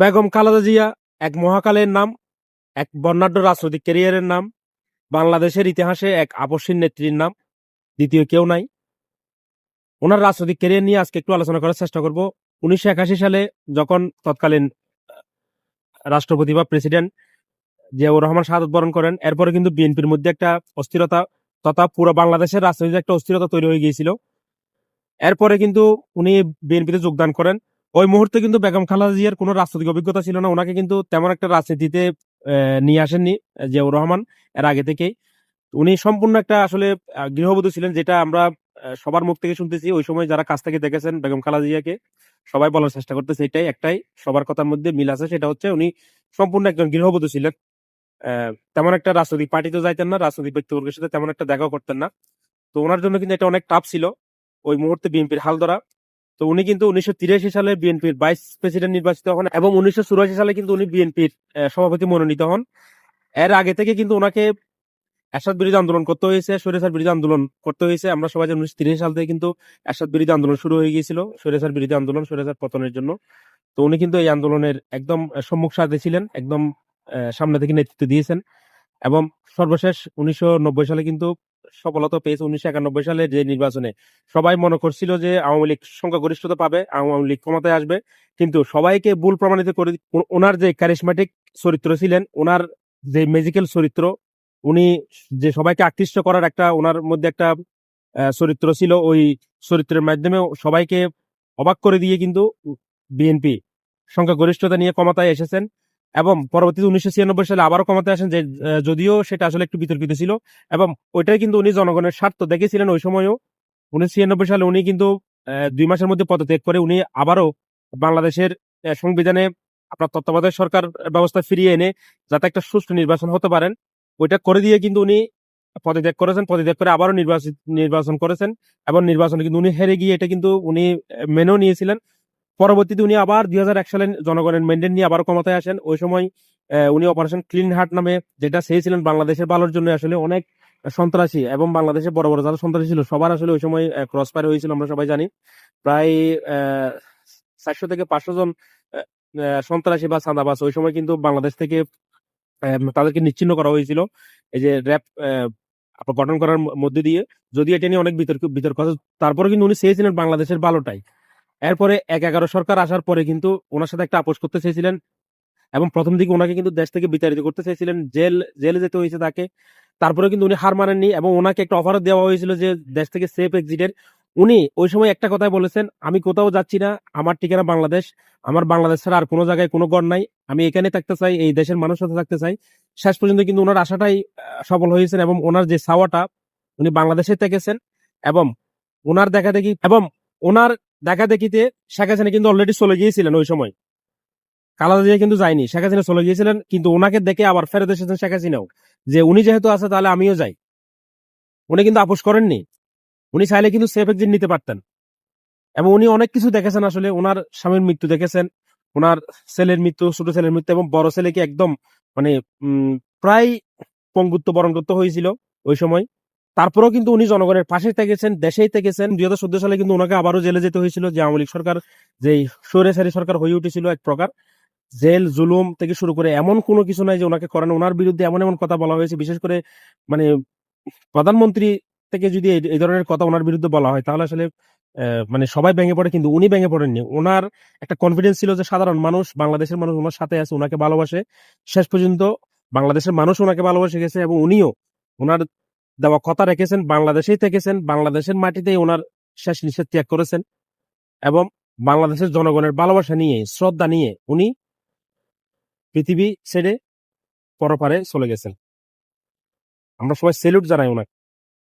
বেগম খালেদা জিয়া এক মহাকালের নাম, এক বর্ণাঢ্য রাজনৈতিক ক্যারিয়ারের নাম, বাংলাদেশের ইতিহাসে এক আপসীন নেত্রীর নাম, দ্বিতীয় কেউ নাই। ওনার রাজনৈতিক ক্যারিয়ার নিয়ে আজকে একটু আলোচনা করার চেষ্টা করব। উনিশশো একাশি সালে যখন তৎকালীন রাষ্ট্রপতি বা প্রেসিডেন্ট জিয়াউর রহমান শাহাদত বরণ করেন, এরপরে কিন্তু বিএনপির মধ্যে একটা অস্থিরতা তথা পুরো বাংলাদেশের রাজনীতিতে একটা অস্থিরতা তৈরি হয়ে গিয়েছিল। এরপরে কিন্তু উনি বিএনপিতে যোগদান করেন। ওই মুহূর্তে কিন্তু বেগম খালেদা জিয়ার কোনো রাজনৈতিক অভিজ্ঞতা ছিল না। ওনাকে কিন্তু তেমন একটা রাজনীতিতে নিয়ে আসেননি জিয়াউর রহমান এর আগে থেকেই। উনি সম্পূর্ণ একটা আসলে গৃহবধূ ছিলেন যেটা আমরা সবার মুখ থেকে শুনতেছি। ওই সময় যারা কাছ থেকে দেখেছেন বেগম খালেদা জিয়াকে, সবাই বলার চেষ্টা করতেছে এটাই একটাই। সবার কথার মধ্যে মিল আছে, সেটা হচ্ছে উনি সম্পূর্ণ একজন গৃহবধূ ছিলেন। তেমন একটা রাজনৈতিক পার্টিতে যাইতেন না, রাজনৈতিক ব্যক্তিবর্গের সাথে তেমন একটা দেখাও করতেন না। তো ওনার জন্য কিন্তু এটা অনেক টাফ ছিল। ওই মুহূর্তে বিএনপির হাল ধরা। তো উনি কিন্তু উনিশশো তিরাশি সালে বিএনপির ভাইস প্রেসিডেন্ট নির্বাচিত হন এবং উনিশশো চুরাশি সালে কিন্তু উনি বিএনপির সভাপতি মনোনীত হন। এর আগে থেকে কিন্তু ওনাকে এরশাদ বিরোধী আন্দোলন করতে হয়েছে স্বৈরাচার বিরোধী আন্দোলন করতে হয়েছে। আমরা সবাই জানি উনিশশো তিরাশি সাল থেকে কিন্তু এরশাদ বিরোধী আন্দোলন শুরু হয়ে গিয়েছিল স্বৈরাচার বিরোধী আন্দোলন স্বৈরাচার পতনের জন্য। তো উনি কিন্তু এই আন্দোলনের একদম সম্মুখ সাথে ছিলেন, একদম সামনে থেকে নেতৃত্ব দিয়েছেন। এবং সর্বশেষ উনিশশো নব্বই সালে কিন্তু সফলতা পেয়েছে উনিশশো একানব্বই সালে যে নির্বাচনে। সবাই মনে করছিল যে আওয়ামী লীগ সংখ্যাগরিষ্ঠতা পাবে, আওয়ামী লীগ ক্ষমতায় আসবে। কিন্তু সবাইকে ভুল প্রমাণিত করে ওনার যে ক্যারিসমেটিক চরিত্র ছিলেন, ওনার যে ম্যাজিক্যাল চরিত্র, উনি যে সবাইকে আকৃষ্ট করার একটা ওনার মধ্যে একটা চরিত্র ছিল, ওই চরিত্রের মাধ্যমে সবাইকে অবাক করে দিয়ে কিন্তু বিএনপি সংখ্যাগরিষ্ঠতা নিয়ে ক্ষমতায় এসেছেন। এবং পরবর্তীতে উনিশশো ছিয়ানব্বই সালে আবারও ক্ষমতায় আসেন যে যদিও সেটা আসলে একটু বিতর্কিত ছিল এবং ওইটাই কিন্তু উনি জনগণের স্বার্থ দেখেছিলেন ওই সময়ও। উনিশশো ছিয়ানব্বই সালে উনি কিন্তু দুই মাসের মধ্যে পদত্যাগ করে উনি আবারও বাংলাদেশের সংবিধানে আপনার তত্ত্বাবধায়ক সরকার ব্যবস্থা ফিরিয়ে এনে যাতে একটা সুষ্ঠু নির্বাচন হতে পারেন, ওইটা করে দিয়ে কিন্তু উনি পদত্যাগ করেছেন, পদত্যাগ করে আবারও নির্বাচন নির্বাচন করেছেন এবং নির্বাচনে কিন্তু উনি হেরে গিয়ে এটা কিন্তু উনি মেনেও নিয়েছিলেন। পরবর্তীতে উনি আবার দুই সালে জনগণের মেনটেন নিয়ে আবার ক্ষমতায় আসেন। ওই সময় উনি অপারেশন ক্লিন হার্ট নামে যেটা চেয়েছিলেন বাংলাদেশের ভালোর জন্য আসলে অনেক সন্ত্রাসী এবং বাংলাদেশে বড় বড় যারা সন্ত্রাসী ছিল সবার আসলে ওই সময় ক্রস ফায়ার হয়েছিল, আমরা সবাই জানি। প্রায় চারশো থেকে পাঁচশো জন সন্ত্রাসী বা চাঁদাবাজ ওই সময় কিন্তু বাংলাদেশ থেকে তাদেরকে নিচ্ছিন্ন করা হয়েছিল। এই যে র্যাপ গঠন করার মধ্যে দিয়ে। যদি এটা নিয়ে অনেক বিতর্ক বিতর্ক তারপরে কিন্তু উনি চেয়েছিলেন বাংলাদেশের ভালোটাই এরপরে এক এগারো সরকার আসার পরে কিন্তু ওনার সাথে একটা আপোষ করতে চেয়েছিলেন এবং প্রথম দিকে ওনাকে কিন্তু দেশ থেকে বিতাড়িত করতে চেয়েছিলেন, জেল, জেলে যেতে হয়েছে তাকে। তারপরে কিন্তু উনি হার মানেননি এবং ওনাকে একটা অফার দেওয়া হয়েছিল যে দেশ থেকে সেফ এক্সিটের উনি ওই সময় একটা কথাই বলেছেন, আমি কোথাও যাচ্ছি না, আমার ঠিকানা বাংলাদেশ, আমার বাংলাদেশ ছাড়া আর কোনো জায়গায় কোনো গড় নাই, আমি এখানে থাকতে চাই, এই দেশের মানুষ সাথে থাকতে চাই। শেষ পর্যন্ত কিন্তু ওনার আশাটাই সফল হয়েছেন এবং ওনার যে চাওয়াটা, উনি বাংলাদেশে থেকেছেন এবং ওনার দেখা দেখি, এবং ওনার দেখা দেখিতে শেখ হাসিনা কিন্তু অলরেডি চলে গিয়েছিলেন ওই সময়। কালাদা জিয়া কিন্তু যায়নি, শেখ হাসিনা চলে গিয়েছিলেন, কিন্তু ওনাকে দেখে আবার ফেরত এসেছেন শেখ হাসিনাও। যে উনি যেহেতু আছে, তাহলে আমিও যাই। উনি কিন্তু আপোষ করেননি। উনি চাইলে কিন্তু সেফ এক্সিট নিতে পারতেন। এবং উনি অনেক কিছু দেখেছেন আসলে ওনার স্বামীর মৃত্যু দেখেছেন ওনার ছেলের মৃত্যু, ছোট ছেলের মৃত্যু এবং বড় ছেলেকে একদম মানে প্রায় পঙ্গুত্ব বরণ করতে হয়েছিল ওই সময়। তারপরেও কিন্তু উনি জনগণের পাশে থেকেছেন, দেশেই থেকেছেন। দুই হাজার চোদ্দ সালে কিন্তু ওনাকে আবারও জেলে যেতে হয়েছিল। যে আওয়ামী লীগ সরকার, যে স্বৈরাচারী সরকার হয়ে উঠেছিল এক প্রকার। জেল, জুলুম থেকে শুরু করে এমন কোনো কিছু নাই যে ওনাকে করেন। ওনার বিরুদ্ধে এমন এমন কথা বলা হয়েছে, বিশেষ করে মানে প্রধানমন্ত্রী থেকে যদি এই- ধরনের কথা ওনার বিরুদ্ধে বলা হয়, তাহলে আসলে মানে সবাই ভেঙে পড়ে, কিন্তু উনি ভেঙে পড়েননি। ওনার একটা কনফিডেন্স ছিল যে সাধারণ মানুষ, বাংলাদেশের মানুষ ওনার সাথে আছে, ওনাকে ভালোবাসে। শেষ পর্যন্ত বাংলাদেশের মানুষ ওনাকে ভালোবাসে গেছে এবং উনিও ওনার দেওয়া কথা রেখেছেন, বাংলাদেশেই থেকেছেন, বাংলাদেশের মাটিতেই ওনার শেষ নিষেধ ত্যাগ করেছেন এবং বাংলাদেশের জনগণের ভালোবাসা নিয়ে, শ্রদ্ধা নিয়ে উনি পৃথিবী ছেড়ে পরপারে চলে গেছেন। আমরা সবাই সেলুট জানাই ওনাকে।